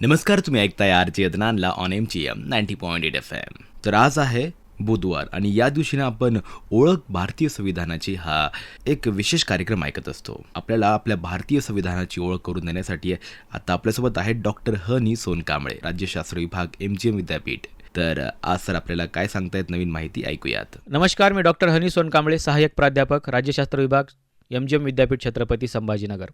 नमस्कार तुम्ही ऐकताय R J अदनानला on M G M ninety point eight F M तर आज आहे बुधवार आणि या दिवशीनं आपण ओळख भारतीय संविधानाची हा एक विशेष कार्यक्रम ऐकत असतो. आपल्याला आपल्या भारतीय संविधानाची ओळख करून देण्यासाठी आता आपल्यासोबत आहेत डॉक्टर ह नी सोनकांबळे राज्यशास्त्र विभाग एम जी एम विद्यापीठ. तर आज सर आपल्याला काय सांगतायत नवीन माहिती ऐकूयात. नमस्कार मी डॉक्टर हनी सोनकांबळे सहाय्यक प्राध्यापक राज्यशास्त्र विभाग एम जी एम विद्यापीठ छत्रपती संभाजीनगर.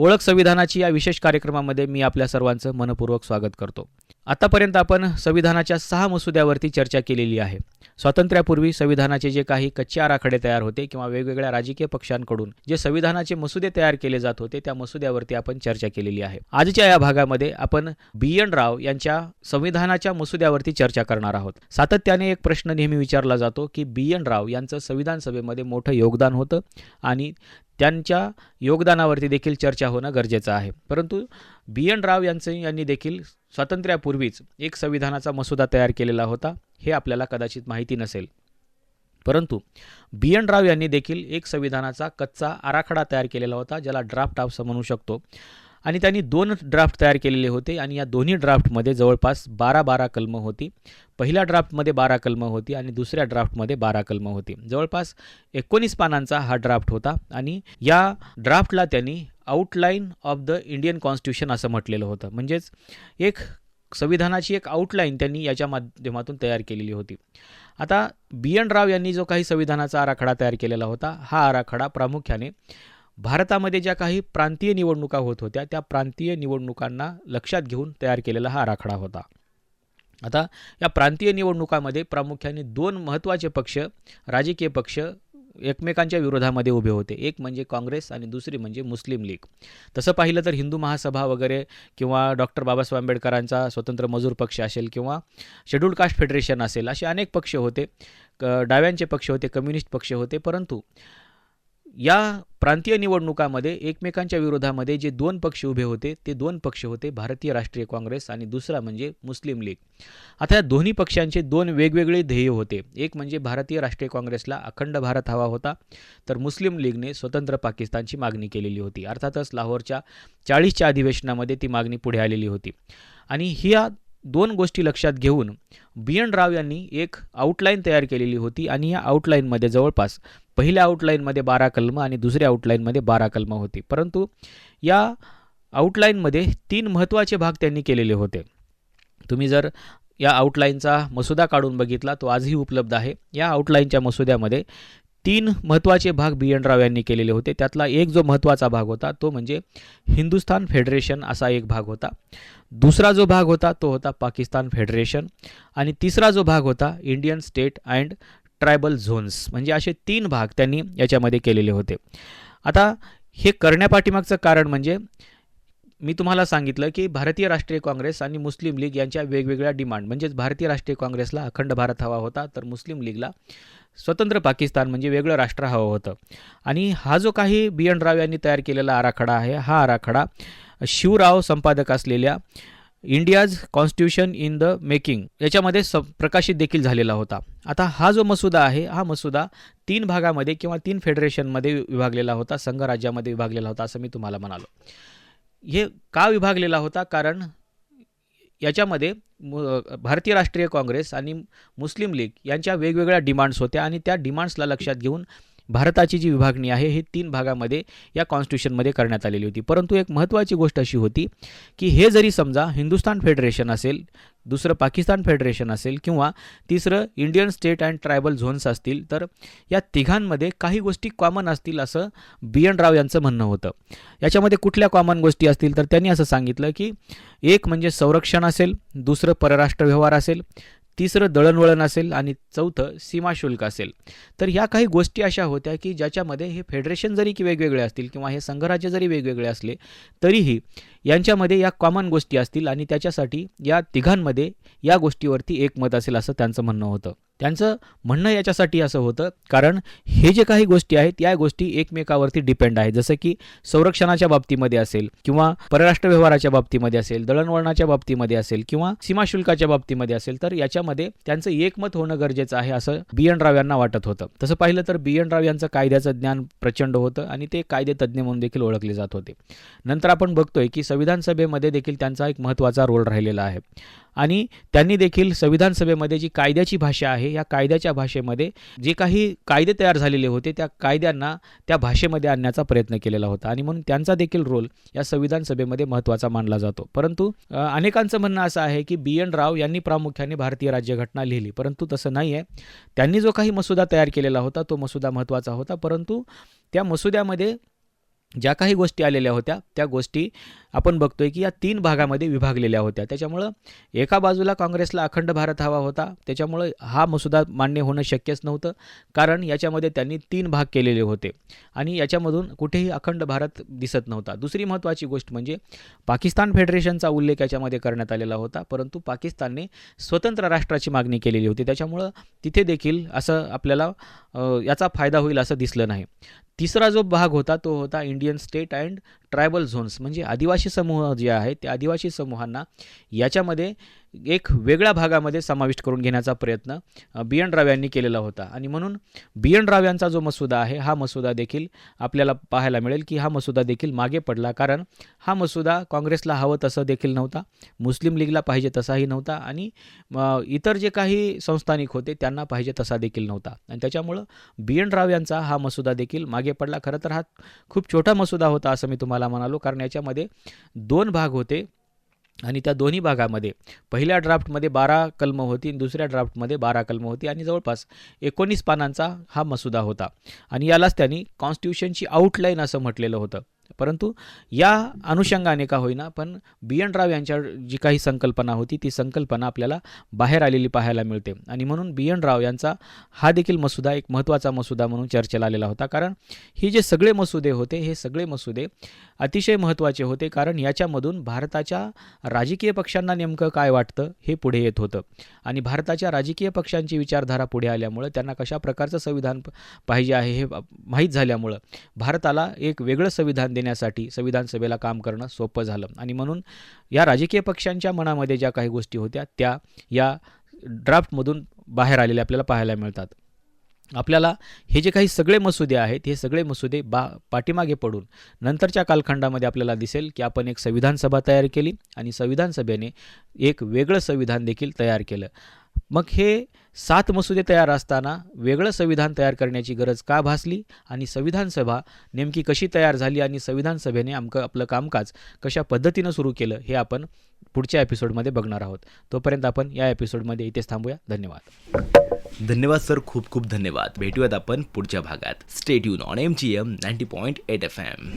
ओळख संविधानाची या विशेष कार्यक्रमामध्ये मी आपल्या सर्वांचं मनपूर्वक स्वागत करतो. आतापर्यंत आपण संविधानाच्या सहा मसुद्यावरती चर्चा केलेली आहे. स्वातंत्र्यापूर्वी संविधानाचे जे काही कच्चे आराखडे तयार होते किंवा वेगवेगळ्या राजकीय पक्षांकडून जे संविधानाचे मसुदे तयार केले जात होते त्या मसुद्यावरती आपण चर्चा केलेली आहे. आजच्या या भागामध्ये आपण बी एन राव यांच्या संविधानाच्या मसुद्यावरती चर्चा करणार आहोत. सातत्याने एक प्रश्न नेहमी विचारला जातो की बी एन राव यांचं संविधान सभेमध्ये मोठं योगदान होतं आणि त्यांच्या योगदानावरती देखील चर्चा होणं गरजेचं आहे. परंतु बी एन राव यांचं यांनी देखील स्वातंत्र्यापूर्वीच एक संविधानाचा मसुदा तयार केलेला होता हे आपल्याला कदाचित माहिती नसेल. परंतु बी एन राव यांनी देखील एक संविधानाचा कच्चा आराखडा तयार केलेला होता ज्याला ड्राफ्ट असं म्हणू शकतो. आणि त्यांनी दोन ड्राफ्ट तयार केलेले होते आणि या दोन्ही ड्राफ्टमध्ये जवळपास बारा बारा कलमं होती. पहिल्या ड्राफ्टमध्ये बारा कलमं होती आणि दुसऱ्या ड्राफ्टमध्ये बारा कलमं होती. जवळपास एकोणीस पानांचा हा ड्राफ्ट होता आणि या ड्राफ्टला त्यांनी outline of the Indian constitution असं म्हटलेलं होतं. म्हणजेच एक संविधानाची एक आउटलाईन त्यांनी याच्या माध्यमातून तयार केलेली होती. आता बी एन राव यांनी जो काही संविधानाचा आराखडा तयार केलेला होता हा आराखडा प्रामुख्याने भारतामध्ये ज्या काही प्रांतीय निवडणुका होत होत्या त्या प्रांतीय निवडणुकांना लक्षात घेऊन तयार केलेला हा आराखडा होता. आता या प्रांतीय निवडणुकामध्ये प्रामुख्याने दोन महत्त्वाचे पक्ष राजकीय पक्ष एकमेकांच्या विरोधामध्ये उभे होते. एक म्हणजे काँग्रेस आणि दुसरी म्हणजे मुस्लिम लीग. तसं पाहिलं तर हिंदू महासभा वगैरे किंवा डॉक्टर बाबासाहेब आंबेडकरांचा स्वतंत्र मजूर पक्ष असेल किंवा शेड्यूल कास्ट फेडरेशन असेल असे अनेक पक्ष होते. क डाव्यांचे पक्ष होते कम्युनिस्ट पक्ष होते परंतु या प्रांतीय निवडणुकामध्ये एकमेकांच्या विरोधामध्ये जे दोन पक्ष उभे होते ते दोन पक्ष होते भारतीय राष्ट्रीय काँग्रेस आणि दुसरा म्हणजे मुस्लिम लीग. आता या दोन्ही पक्षांचे दोन वेगवेगळे ध्येय होते. एक म्हणजे भारतीय राष्ट्रीय काँग्रेसला अखंड भारत हवा होता तर मुस्लिम लीगने स्वतंत्र पाकिस्तानची मागणी केलेली होती. अर्थातच लाहोरच्या चाळीसच्या अधिवेशनामध्ये ती मागणी पुढे आलेली होती. आणि ह्या दोन गोष्टी लक्षात घेऊन बी एन राव यांनी एक आउटलाईन तयार केलेली होती आणि या आउटलाईनमध्ये जवळपास पहिल्या आउटलाईनमध्ये बारा कलमं आणि दुसऱ्या आउटलाईनमध्ये बारा कलमं होती. परंतु या आउटलाईनमध्ये तीन महत्त्वाचे भाग त्यांनी केलेले होते. तुम्ही जर या आउटलाईनचा मसुदा काढून बघितला तो आजही उपलब्ध आहे. या आउटलाईनच्या मसुद्यामध्ये तीन महत्त्वाचे भाग बी एन राव यांनी केलेले होते. त्यातला एक जो महत्त्वाचा भाग होता तो म्हणजे हिंदुस्थान फेडरेशन असा एक भाग होता. दुसरा जो भाग होता तो होता पाकिस्तान फेडरेशन. आणि तिसरा जो भाग होता Indian state and tribal zones. म्हणजे असे तीन भाग त्यांनी याच्यामध्ये केलेले होते. आता हे करण्यापाठीमागचं कारण म्हणजे मी तुम्हाला सांगितलं की भारतीय राष्ट्रीय काँग्रेस आणि मुस्लिम लीग यांच्या वेगवेगळ्या डिमांड म्हणजेच भारतीय राष्ट्रीय काँग्रेसला अखंड भारत हवा होता तर मुस्लिम लीगला स्वतंत्र पाकिस्तान म्हणजे वेगळं राष्ट्र हवं होतं. आणि हा जो काही बी एन राव यांनी तयार केलेला आराखडा आहे हा आराखडा शिवराव संपादक असलेल्या India's constitution in the making याच्यामध्ये स प्रकाशित देखील झालेला होता. आता हा जो मसुदा आहे हा मसुदा तीन भागामध्ये किंवा तीन फेडरेशनमध्ये विभागलेला होता संघराज्यामध्ये विभागलेला होता असं मी तुम्हाला म्हणालो. हे का विभागलेला होता? कारण याच्यामध्ये भारतीय राष्ट्रीय काँग्रेस आणि मुस्लिम लीग यांच्या वेगवेगळ्या डिमांड्स होत्या आणि त्या डिमांड्सला लक्षात घेऊन भारताची जी विभागणी आहे हे तीन भागामध्ये या कॉन्स्टिट्यूशनमध्ये करण्यात आलेली होती. परंतु एक महत्त्वाची गोष्ट अशी होती की हे जरी समजा हिंदुस्थान फेडरेशन असेल दुसरं पाकिस्तान फेडरेशन असेल किंवा तिसरं Indian state and tribal zones असतील तर या तिघांमध्ये काही गोष्टी कॉमन असतील असं बी एन राव यांचं म्हणणं होतं. याच्यामध्ये कुठल्या कॉमन गोष्टी असतील तर त्यांनी असं सांगितलं की एक म्हणजे संरक्षण असेल दुसरं परराष्ट्र व्यवहार असेल तिसरं दळणवळण असेल आणि चौथं सीमाशुल्क असेल. तर या काही गोष्टी अशा होत्या की ज्याच्यामध्ये हे फेडरेशन जरी की वेगवेगळे असतील किंवा हे संघराज्य जरी वेगवेगळे असले तरीही यांच्यामध्ये या कॉमन गोष्टी असतील आणि त्याच्यासाठी या तिघांमध्ये या गोष्टीवरती एकमत असेल असं त्यांचं म्हणणं होतं. त्यांचं म्हणणं याच्यासाठी असं होतं कारण हे जे काही गोष्टी आहेत या गोष्टी एकमेकावरती डिपेंड आहेत. जसं की संरक्षणाच्या बाबतीमध्ये असेल किंवा परराष्ट्र व्यवहाराच्या बाबतीमध्ये असेल दळणवळणाच्या बाबतीमध्ये असेल किंवा सीमाशुल्काच्या बाबतीमध्ये असेल तर याच्यामध्ये त्यांचं एकमत होणं गरजेचं आहे असं बी एन राव यांना वाटत होतं. तसं पाहिलं तर बी एन राव यांचं कायद्याचं ज्ञान प्रचंड होतं आणि ते कायदे तज्ज्ञ म्हणून देखील ओळखले जात होते. नंतर आपण बघतोय की संविधान सभेमध्ये देखील त्यांचा एक महत्त्वाचा रोल राहिलेला आहे. आणि त्यांनी देखील संविधान सभेमध्ये जी कायद्याची भाषा आहे या कायद्याच्या भाषेमध्ये जे काही कायदे तयार झालेले होते त्या कायद्यांना त्या भाषेमध्ये आणण्याचा प्रयत्न केलेला होता. आणि म्हणून त्यांचा देखील रोल या संविधान सभेमध्ये महत्त्वाचा मानला जातो. परंतु अनेकांचं म्हणणं असं आहे की बी एन राव यांनी प्रामुख्याने भारतीय राज्यघटना लिहिली. परंतु तसं नाही आहे त्यांनी जो काही मसुदा तयार केलेला होता तो मसुदा महत्त्वाचा होता. परंतु त्या मसुद्यामध्ये ज्या काही गोष्टी आलेल्या होत्या त्या गोष्टी आपण बघतोय की या तीन भागामध्ये विभागलेल्या होत्या. त्याच्यामुळं एका बाजूला काँग्रेसला अखंड भारत हवा होता. त्याच्यामुळं हा मसुदा मान्य होणं शक्यच नव्हतं कारण याच्यामध्ये त्यांनी तीन भाग केलेले होते. आणि याच्यामधून कुठेही अखंड भारत दिसत नव्हता. दुसरी महत्त्वाची गोष्ट म्हणजे पाकिस्तान फेडरेशनचा उल्लेख याच्यामध्ये करण्यात आलेला होता परंतु पाकिस्तानने स्वतंत्र राष्ट्राची मागणी केलेली होती. त्याच्यामुळं तिथे देखील असं आपल्याला याचा फायदा होईल असं दिसलं नाही. तिसरा जो भाग होता तो होता Indian state and tribal zones म्हणजे आदिवासी समूह जे आहे त्या आदिवासी समूहांना याच्यामध्ये एक वेगळ्या भागामध्ये समाविष्ट करून घेण्याचा प्रयत्न बी एन राव यांनी केलेला होता. आणि म्हणून बी एन राव यांचा जो मसुदा आहे हा मसुदा देखील आपल्याला पाहायला मिळेल की हा मसुदा देखील मागे पडला. कारण हा मसुदा काँग्रेसला हवं तसं देखील नव्हता मुस्लिम लीगला पाहिजे तसाही नव्हता आणि इतर जे काही संस्थानिक होते त्यांना पाहिजे तसा देखील नव्हता. आणि त्याच्यामुळं बी एन राव यांचा हा मसुदा देखील मागे पडला. खरं तर हा खूप छोटा मसुदा होता असं मी तुम्हाला म्हणालो. कारण याच्यामध्ये दोन भाग होते. आणि त्या दोन्ही भागामध्ये पहिल्या ड्राफ्टमध्ये बारा कलमं होती आणि दुसऱ्या ड्राफ्टमध्ये बारा कलमं होती आणि जवळपास एकोणीस पानांचा हा मसुदा होता. आणि यालाच त्यांनी कॉन्स्टिट्यूशनची आउटलाईन असं म्हटलेलं होतं. परंतु या अनुषंगाने का होईना पण बी एन राव यांच्या जी काही संकल्पना होती ती संकल्पना आपल्याला बाहेर आलेली पाहायला मिळते. आणि म्हणून बी एन राव यांचा हा देखील मसुदा एक महत्त्वाचा मसुदा म्हणून चर्चेला आलेला होता. कारण हे जे सगळे मसुदे होते हे सगळे मसुदे अतिशय महत्त्वाचे होते कारण याच्यामधून भारताच्या राजकीय पक्षांना नेमकं काय वाटतं हे पुढे येत होतं. आणि भारताच्या राजकीय पक्षांची विचारधारा पुढे आल्यामुळं त्यांना कशा प्रकारचं संविधान पाहिजे आहे हे माहीत झाल्यामुळं भारताला एक वेगळं संविधान देण्यासाठी संविधान सभेला काम करणं सोपं झालं. आणि म्हणून या राजकीय पक्षांच्या मनामध्ये ज्या काही गोष्टी होत्या त्या या ड्राफ्टमधून बाहेर आलेल्या आपल्याला पाहायला मिळतात. आपल्याला हे जे काही सगळे मसुदे आहेत हे सगळे मसुदे बा पाठीमागे पडून नंतरच्या कालखंडामध्ये आपल्याला दिसेल की आपण एक संविधान सभा तयार केली आणि संविधान सभेने एक वेगळं संविधान देखील तयार केलं. मग हे सात मसुदे तयार असताना वेगळं संविधान तयार करण्याची गरज का भासली आणि संविधान सभा नेमकी कशी तयार झाली आणि संविधान सभेने आमकं आपलं कामकाज कशा पद्धतीनं सुरू केलं हे आपण पुढच्या एपिसोडमध्ये बघणार आहोत. तोपर्यंत आपण या एपिसोडमध्ये इथेच थांबूया. धन्यवाद. धन्यवाद सर खूप खूप धन्यवाद. भेटूयात आपण पुढच्या भागात. State युन on M G M ninety point eight F M